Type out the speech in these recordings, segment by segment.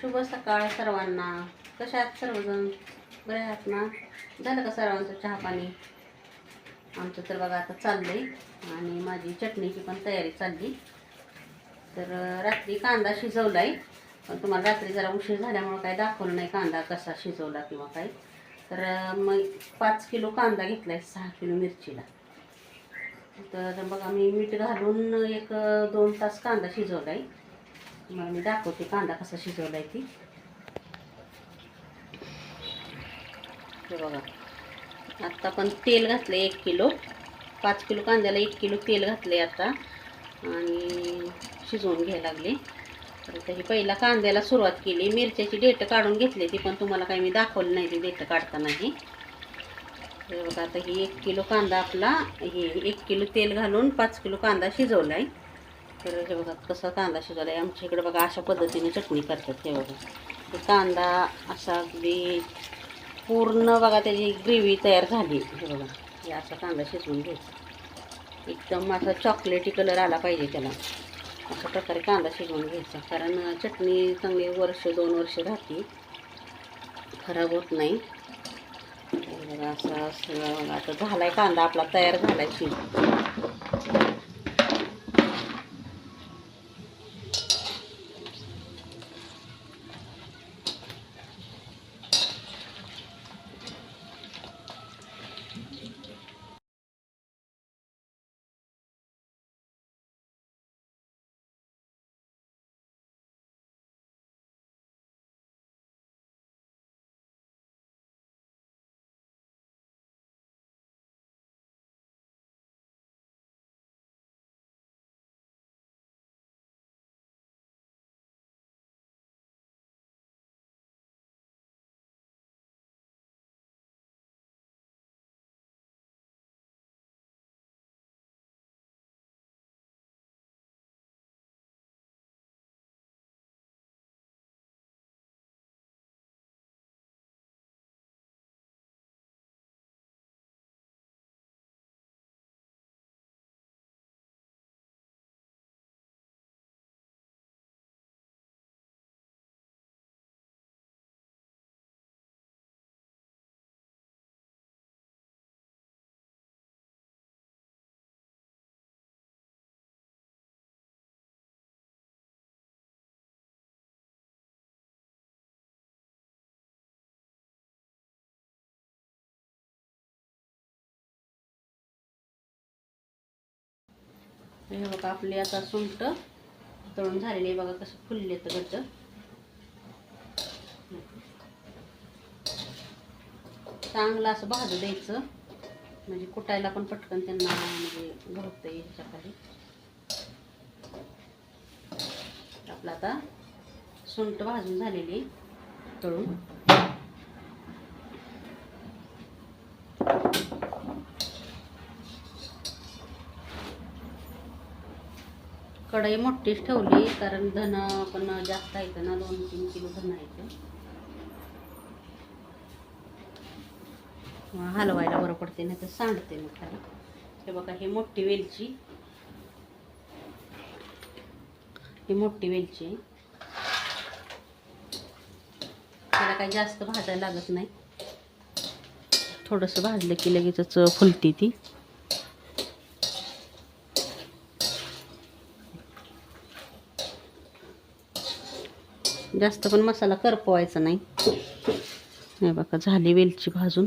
शुभ सकाळ सर्वांना. कशा सर्वजण? बरे आहात ना? झालं का सर्वांचं चहा पाणी? आमचं तर बघा आता चाललंय. आणि माझी चटणीची पण तयारी चालली. तर रात्री कांदा शिजवलाय. पण तुम्हाला रात्री जरा उशीर झाल्यामुळं काही दाखवलं नाही कांदा कसा शिजवला किंवा काही तर मग पाच किलो कांदा घेतला आहे सहा किलो मिरचीला. तर बघा मी मीठ घालून एक दोन तास कांदा शिजवला आहे तुम्हाला मी दाखवते कांदा कसा शिजवलाय ती. हे बघा. आत्ता पण तेल घातलं एक किलो. पाच किलो कांद्याला एक किलो तेल घातले आता. आणि शिजवून घ्यायला लागले. तर ही पहिला कांद्याला सुरुवात केली. मिरच्याची डेट काढून घेतली ती पण तुम्हाला काही मी दाखवली नाही ती डेट काढतानाही. हे बघा आता ही एक किलो कांदा आपला हे एक किलो तेल घालून पाच किलो कांदा शिजवला आहे तर हे बघा कसा कांदा शिजवला आहे. आमच्या इकडे बघा अशा पद्धतीने चटणी करतात हे बघा. ते कांदा असा अगदी पूर्ण बघा त्याची ग्रेव्ही तयार झाली. हे बघा हे असा कांदा शिजवून घ्यायचा. एकदम असा चॉकलेटी कलर आला पाहिजे त्याला. अशा प्रकारे कांदा शिजवून घ्यायचा. कारण चटणी चांगली वर्ष दोन वर्ष राहते. खराब होत नाही. बघा असं सगळं बघा झाला आहे कांदा आपला तयार झालाय शिजून. हे बघा आपली आता सुंट तळून झालेली आहे. बघा कसं फुलले तर चांगलं असं भाजू द्यायचं. म्हणजे कुटायला पण पटकन त्यांना म्हणजे घडतं येईल सकाळी आपलं आता सुंट भाजून झालेली तळून. कढई मोठीच ठेवली कारण धन पण जास्त आहे ना दोन तीन किलो धन आहे हलवायला बरं पडते नाही तर सांडते मग त्याला हे बघा ही मोठी वेलची. ही मोठी वेलची. आहे. त्याला काही जास्त भाजायला लागत नाही. थोडंसं भाजलं की लगेचच फुलती ती. जास्त पण मसाला करपवायचा नाही. हे बघा झाली वेलची भाजून.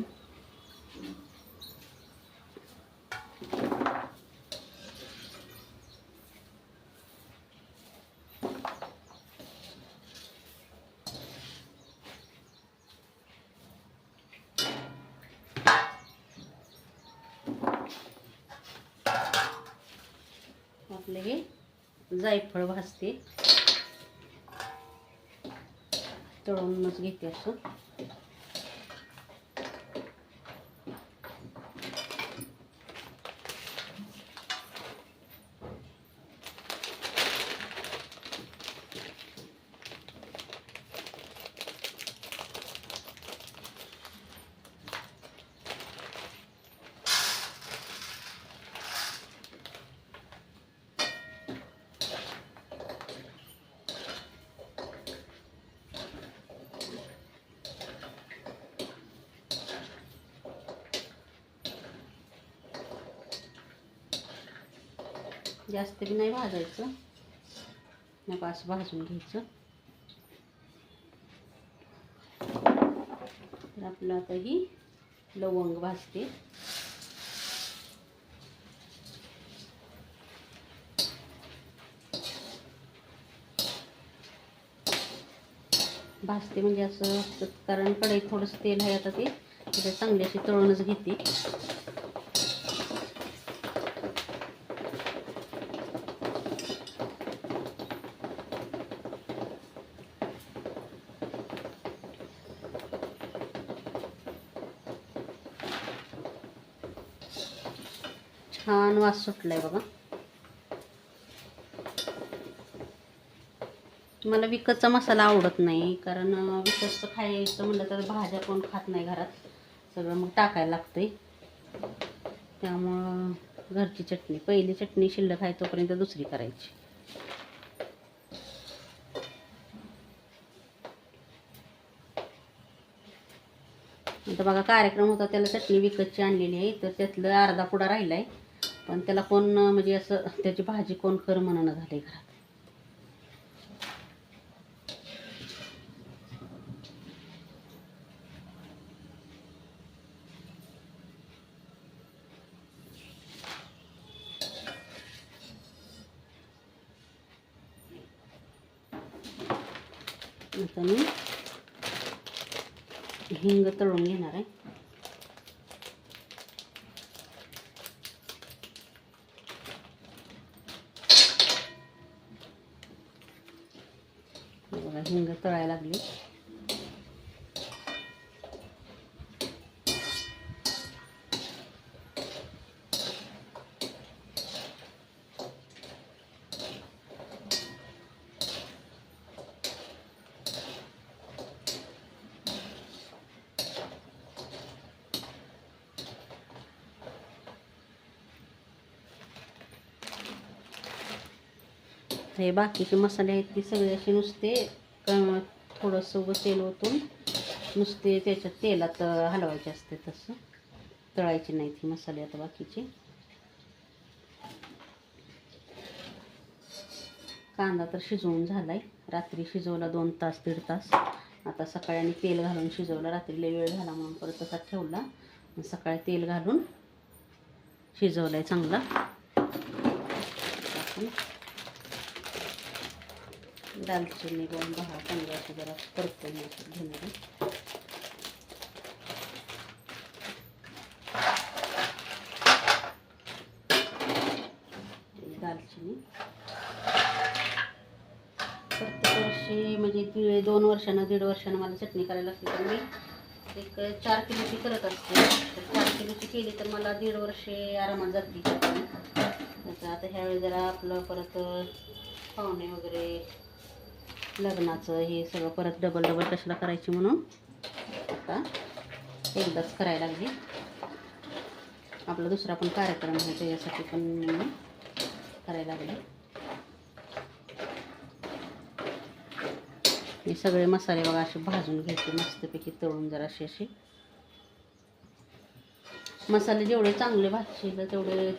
आपलं हे जायफळ भाजते. तळूनच घेते असं जास्त बी नाही भाजायचं. नका असं भाजून घ्यायचं. तर आपलं आता ही लवंग भाजते. भाजते म्हणजे असं कारण कढई थोडंसं तेल आहे आता ते चांगल्याशी चांगली अशी तळूनच घेते. छान वास सुटलाय बघा. मला विकतचा मसाला आवडत नाही कारण विकतचं खायचं म्हणलं तर भाज्या कोण खात नाही घरात. सगळं मग टाकायला लागतंय. त्यामुळं घरची चटणी पहिली चटणी शिल्लक आहे तोपर्यंत दुसरी करायची. आता बघा कार्यक्रम होता त्याला चटणी विकतची आणलेली आहे तर त्यातलं अर्धा पुडा राहिला आहे पण त्याला कोण म्हणजे असं त्याची भाजी कोण कर म्हणणं झाले घरात? आता मी हिंग तळून घेणार आहे हे बघा हिंग तळायला लागली हे बाकीचे मसाले आहेत ते सगळे असे नुसते थोडंसं उगं तेल ओतून नुसते त्याच्यात तेलात हलवायचे असते तसं. तळायचे नाहीत हे मसाले आता बाकीचे. कांदा तर शिजवून झाला आहे रात्री शिजवला दोन तास दीड तास. आता सकाळी आणि तेल घालून शिजवला. रात्रीला वेळ झाला म्हणून परत तसा ठेवला. सकाळी तेल घालून शिजवलाय चांगला. दालचिनी दोन दहा पंधरा असं जरा परतून असं घेणार दालचिनी. प्रत्येक वर्षी म्हणजे दोन वर्षानं दीड वर्षानं मला चटणी करायला लागते तर मी एक चार किलोची करत असते. तर चार किलोची केली तर मला दीड वर्षे आरामात जाते. आता ह्यावेळी जरा आपलं परत पाहुणे वगैरे लग्नाचं हे सगळं परत डबल डबल कशाला करायची म्हणून. आता एकदाच करायला लागली. आपला दुसरा पण कार्यक्रम आहे त्याच्यासाठी पण म्हणून करायला लागले. मी सगळे मसाले बघा असे भाजून घ्यायचे मस्तपैकी तळून जरा असे असे मसाले जेवढे चांगले भाजशील तेवढे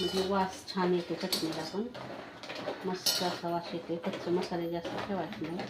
म्हणजे वास छान येतो चटणीला पण. मस्त असा वास कच्चे मसाले जास्त ठेवायचे नाही.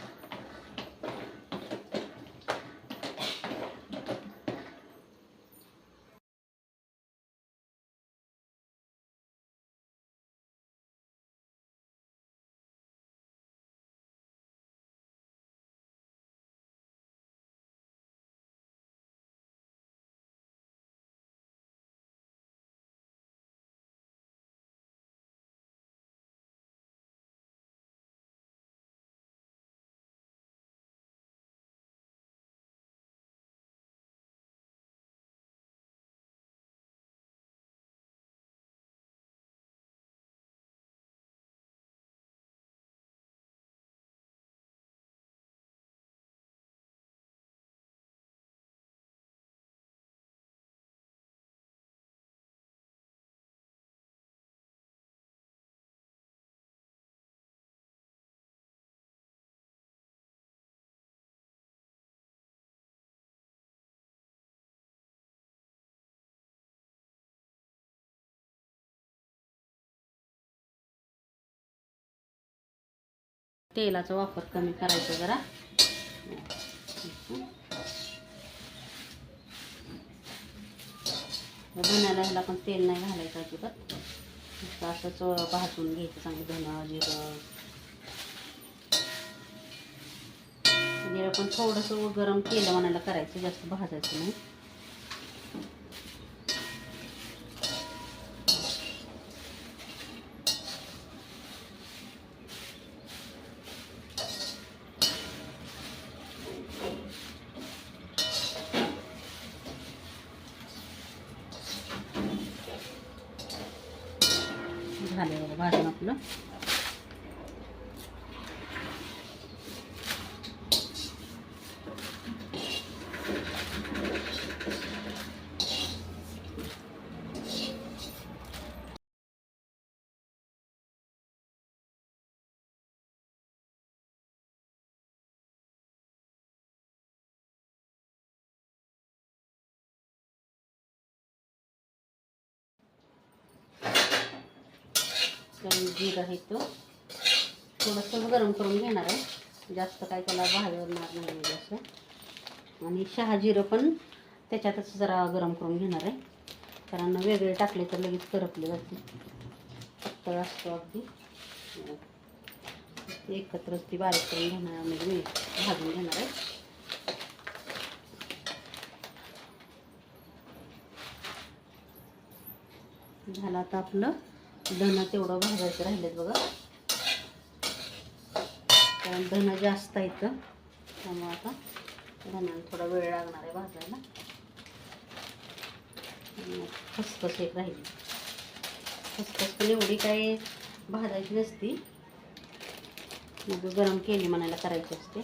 तेलाचा वापर कमी करायचा जरा. धण्याला ह्याला पण तेल नाही घालायचं अजिबात. नुसतं असंच भाजून घ्यायचं चांगलं धनं जिरं. जिरं पण थोडंसं गरम तेल म्हणायला करायचं जास्त भाजायचं नाही झाले बघा भाजून आपलं तर जीर आहे तो. थोडंसं गरम करून घेणार आहे. जास्त काय त्याला भाजणार नाही म्हणजे असं आणि शहाजिरं पण त्याच्यातच जरा गरम करून घेणार आहे. कारण वेगळे टाकले तर लगेच करपले जाते पातळ असतो अगदी. एकत्रच ती बारीक करून घेणार म्हणजे मी भाजून घेणार आहे. झालं आता आपलं धनं तेवढं भाजायचं राहिलेत बघा. कारण धनं जास्त आहेत त्यामुळं आता धन्याला थोडा वेळ लागणार आहे भाजायला. खसखस एक राहिली. खसखस पण एवढी काही भाजायची नसती. मग गरम केली म्हणायला करायची असते.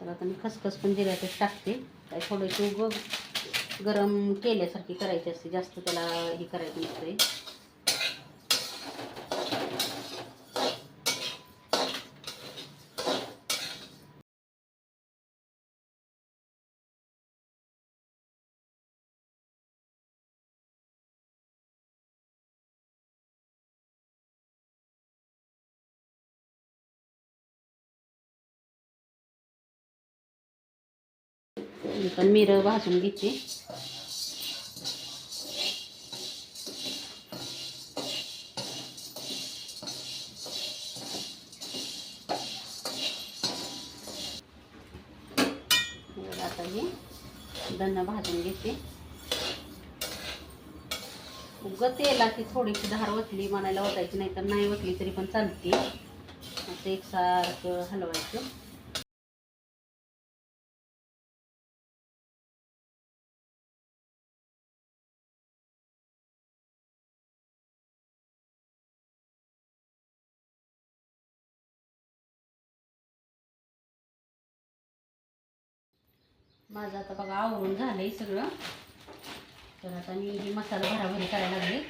तर आता मी खसखस पण जिऱ्यातच टाकते. काही थोडीशी उग गरम केल्यासारखी करायची असते. जास्त त्याला हे करायचं नसते मी पण मिरं भाजून घेते. आता हे दन्न भाजून घेते. उगं तेलाची थोडीशी धार वतली म्हणायला ओतायची नाही तर नाही वतली तरी पण चालते. असं एकसारखं हलवायचं. माझं आता बघा आवरून झालंय सगळं. तर आता मी ही मसाला भराभरी करायला लागले.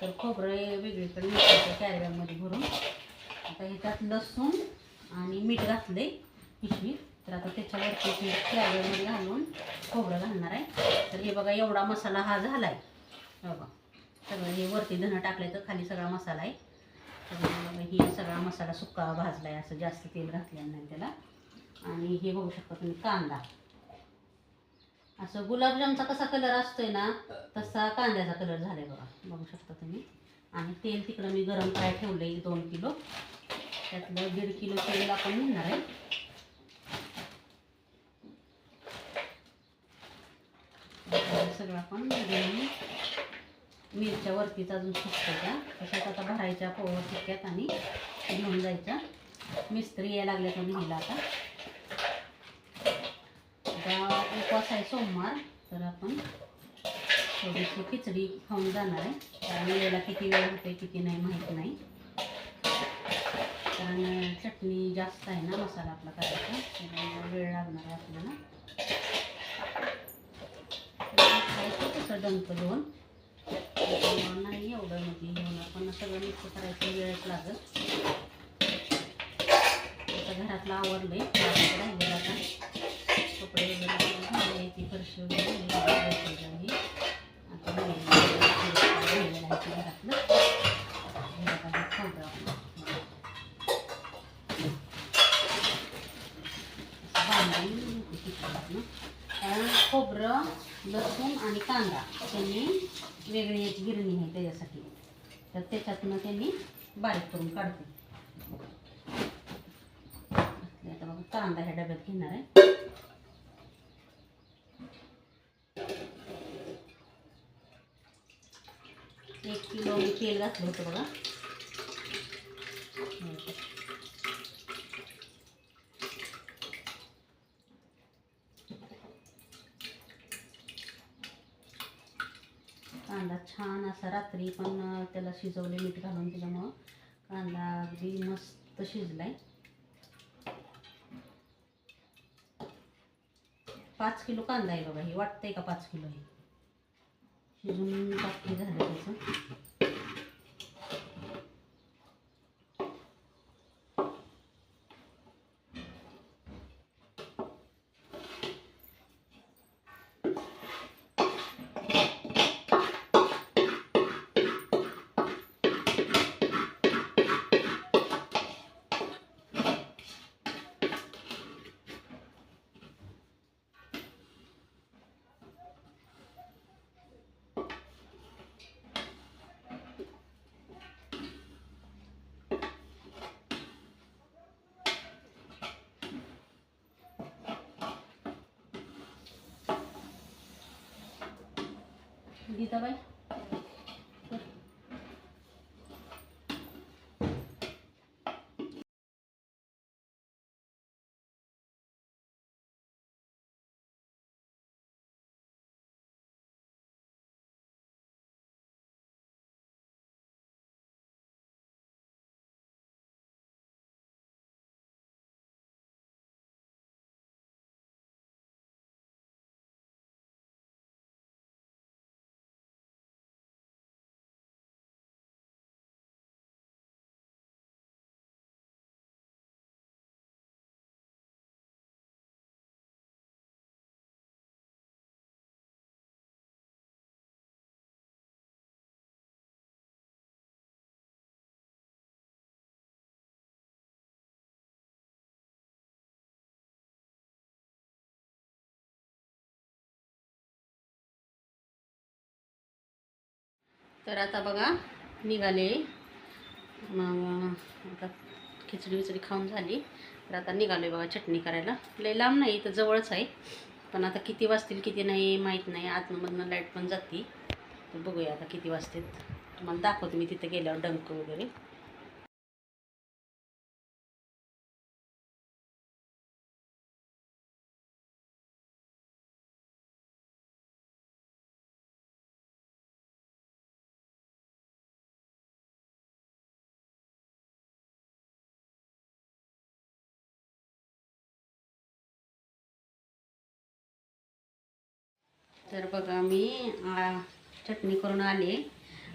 तर खोबरं वेगळीकडे मिरच्याच्या कॅरीबॅगमध्ये भरून. आता ह्याच्यात लसूण आणि मीठ घातलंय पिशवी तर आता त्याच्यावरती ते कॅरीबॅगमध्ये घालून खोबरं घालणार आहे. तर हे बघा एवढा मसाला हा झाला आहे बघा सगळं हे वरती धनं टाकले तर खाली सगळा मसाला आहे. तर बघा हे सगळा मसाला सुक्का भाजला आहे असं जास्त तेल घातलेलं नाही त्याला. आणि हे बघू शकता तुम्ही कांदा. असं गुलाबजामचा कसा कलर असतोय ना तसा कांद्याचा कलर झालाय बघा. बघू शकता तुम्ही. आणि तेल तिकडं मी गरम करायला ठेवलं एक दोन किलो. त्यातलं दीड किलो तेल आपण घेणार आहे. सगळं आपण मिरच्या वरतीच अजून सुकतं त्या. तशाच आता भरायच्या पोळं टिक्क्यात आणि घेऊन जायच्या. मिस्त्री यायला लागल्या तर नेला आता. आता उपवास आहे सोमवार तर आपण थोडीशी खिचडी खाऊन जाणार आहे. कारण वेळेला किती वेळ होते किती नाही माहीत नाही. कारण चटणी जास्त आहे ना मसाला आपला करायचा. त्यामुळे वेळ लागणार आहे आपल्याला. तसं डंक दोन. नाही एवढं म्हणजे घेऊन आपण सगळं मिक्स करायचं वेळच लागत आता घरातलं आवडलं आहे कपडे वगैरे ती फरशी वगैरे आता घरातलं खोबरं कारण खोबरं लसूण आणि कांदा त्यांनी वेगळी एक गिरणी आहे त्याच्यासाठी. तर त्याच्यातनं त्यांनी बारीक करून काढते. आता बघा कांदा ह्या डब्यात घेणार आहे. एक किलो मी तेल घातलं होतं बघा. कांदा छान असा रात्री पण त्याला शिजवले मीठ घालून त्याच्यामुळं. कांदा अगदी मस्त शिजलाय. पाच किलो कांदा आहे बघा हे वाटतंय का पाच किलो आहे शिजून बाकी झालं त्याचं गीताबाई तर आता बघा निघाले. मग आता खिचडी विचडी खाऊन झाली. तर आता निघालो बघा चटणी करायला. लय लांब नाही तर जवळच आहे. पण आता किती वाजतील किती नाही माहीत नाही. आतमधनं लाइट पण जाते. तर बघूया आता किती वाजतील तुम्हाला दाखवते मी तिथे गेल्यावर डंक वगैरे. तर बघा मी चटणी करून आले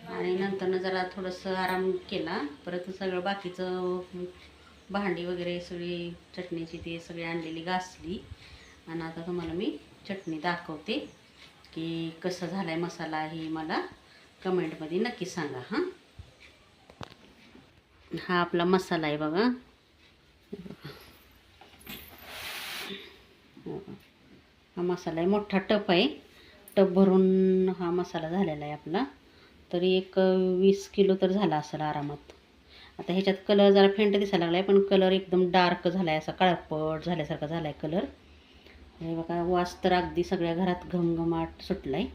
आणि नंतरनं जरा थोडंसं आराम केला. परत सगळं बाकीचं भांडी वगैरे सगळी चटणीची ती सगळी आणलेली घासली. आणि आता तुम्हाला मी चटणी दाखवते की कसं झाला आहे मसाला हे मला कमेंटमध्ये नक्की सांगा हां. हा आपला मसाला आहे बघा. हा मसाला आहे मोठा टप आहे. टप भरून हा मसाला झालेला आहे आपला. तरी एक वीस किलो तर झाला असेल आरामात. आता ह्याच्यात कलर जरा फेंट दिसायला लागला आहे पण कलर एकदम डार्क झाला आहे असा काळपट झाल्यासारखा झाला आहे कलर. हे बघा वास तर अगदी सगळ्या घरात घमघमाट सुटला आहे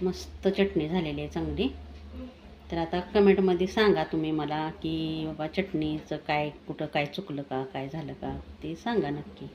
मस्त चटणी झालेली आहे चांगली. तर आता कमेंटमध्ये सांगा तुम्ही मला की बाबा चटणीचं काय कुठं काय चुकलं का काय झालं का? ते सांगा नक्की.